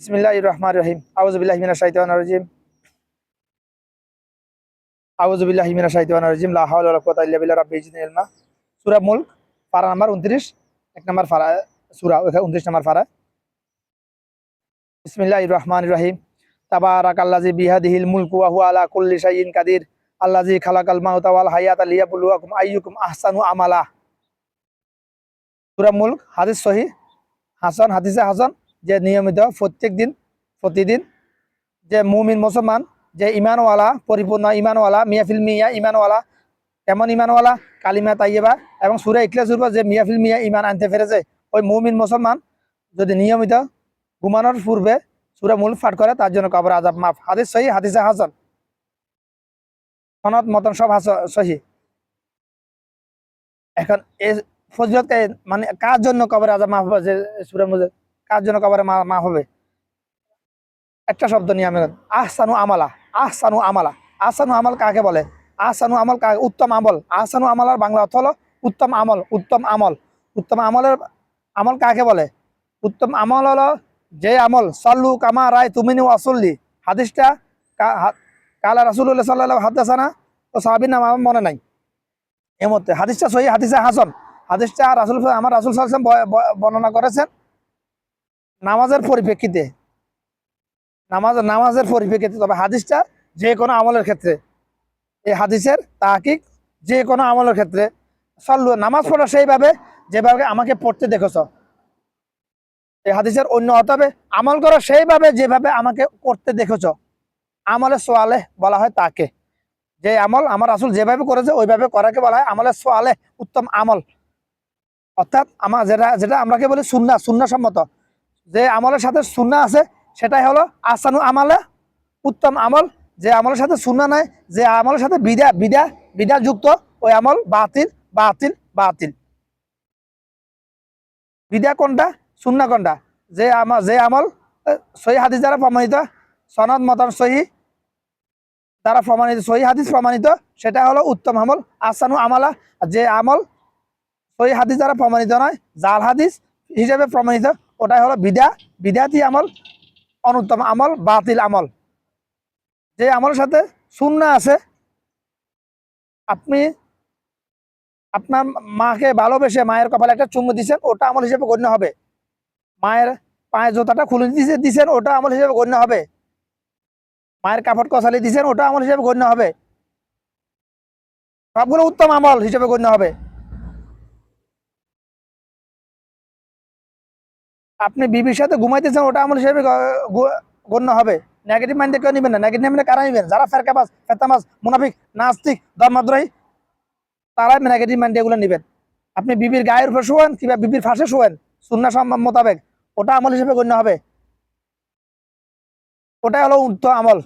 বিসমিল্লাহ রহমান রহিম আউজবিল্লাহ মিনা শাহিতান রাজিম আউজবিল্লাহ সূরা মুলক পারা নাম্বার 29 এক নাম্বার পারা সূরা 29 নাম্বার বিসমিল্লাহির রহমানির রহিম তাবারাকাল্লাযী বিহাদিহিল আলা কুল্লি কাদির হায়াতা আইয়ুকুম আহসানু আমালা সূরা মুলক হাদিস সহিহ হাসান হাদিসে হাসান যে নিয়মিত প্রত্যেক দিন প্রতিদিন যে মুমিন মুসলমান, যে ইমানওয়ালা, পরিপূর্ণ ইমানওয়ালা, মিয়াফিল মিয়া, ইমানওয়ালা, এমন ইমানওয়ালা, কালিমা তাইয়েবা এবং সুরে ইখলাসুর যে মিয়াফিল মিয়া ইমান আনতে পেরেছে, ওই মুমিন মুসলমান যদি নিয়মিত ঘুমানোর পূর্বে সুরে মূল ফাট করে, তার জন্য কবর আজাব মাফ। হাদিস সহি, হাদিসে হাসান। সনদ মতন সব হাস সহি। এখন এ ফজলত মানে কার জন্য কবর আজাব মাফ যে সুরে মুজে কার জন্য কবরে মা- মাফ হবে? একটা শব্দ নিয়ে আমি আহসানু আমালা আহসানু আমালা। আহসানু আমল কাকে বলে? আহসানু আমল কাকে উত্তম আমল। আহসানু আমলার বাংলা অর্থ হলো উত্তম আমল উত্তম আমল। উত্তম আমলের আমল কাকে বলে? উত্তম আমল হলো যে আমল, সল্লু কামা রায় তুমিনি আসল্লি হাদিসটা কালা রাসুল্লাহ সাল্লাহ হাদাসানা ও সাহাবির নাম আমার মনে নাই। মধ্যে হাদিসটা সহি, হাদিসে হাসন। হাদিসটা রাসুল আমার রাসুল সাল্লাম বর্ণনা করেছেন। নামাজের পরিপ্রেক্ষিতে, নামাজ, নামাজের পরিপ্রেক্ষিতে, তবে হাদিসটা যে কোনো আমলের ক্ষেত্রে, এই হাদিসের তাহাকিক যে কোনো আমলের ক্ষেত্রে, সল্লু, নামাজ পড়া সেইভাবে যেভাবে আমাকে পড়তে দেখেছ। এই হাদিসের অন্য হবে আমল করা সেইভাবে যেভাবে আমাকে করতে দেখেছ। আমলের সোয়ালে বলা হয় তাকে। যে আমল আমার আসল যেভাবে করেছে, ওইভাবে করাকে বলা হয় আমলের সোয়ালে উত্তম আমল। অর্থাৎ আমার যেটা যেটা আমরাকে বলি সুন্না সুন্না সম্মত। যে আমলের সাথে সুন্না আছে, সেটাই হলো আসানু আমালে, উত্তম আমল। যে আমলের সাথে সুন্না নাই, যে আমলের সাথে বিদা বিদা বিদা যুক্ত ওই আমল বাতিল বাতিল বাতিল। বিদা কোনটা? সুন্না কোনটা? যে আমল যে আমল সহি হাদিস দ্বারা প্রমাণিত, সনদ মতন সহি দ্বারা প্রমাণিত, সহি হাদিস প্রমাণিত, সেটা হলো উত্তম আমল আসানু আমালা। যে আমল সহি হাদিস দ্বারা প্রমাণিত নয়, জাল হাদিস হিসেবে প্রমাণিত। ওটাই হলো বিদা, বিদাতি আমল, অনুত্তম আমল, বাতিল আমল। যে আমলের সাথে শূন্য আছে, আপনি আপনার মাকে ভালোবেসে মায়ের কপালে একটা চুমু দিচ্ছেন ওটা আমল হিসেবে গণ্য হবে। মায়ের পায়ের জোতাটা খুলে দিছে দিচ্ছেন ওটা আমল হিসেবে গণ্য হবে। মায়ের কাপড় কষালি দিচ্ছেন ওটা আমল হিসেবে গণ্য হবে। সবগুলো উত্তম আমল হিসেবে গণ্য হবে। আপনি বিবির সাথে ঘুমাইতেছেন ওটা আমল হিসেবে গণ্য হবে। নেগেটিভ মাইন্ডে কেউ নিবেন না। নেগেটিভ মাইন্ডে কারা নিবেন? যারা ফেরকাবাস ফেতামাস মুনাফিক, নাস্তিক ধর্মাদ্রোহী তারাই নেগেটিভ মাইন্ডে এগুলো নিবেন। আপনি বিবির গায়ের উপর শোয়েন কিংবা বিবির ফাঁসে শোয়েন সুন্না মোতাবেক, ওটা আমল হিসেবে গণ্য হবে। ওটাই হলো উত্তম আমল।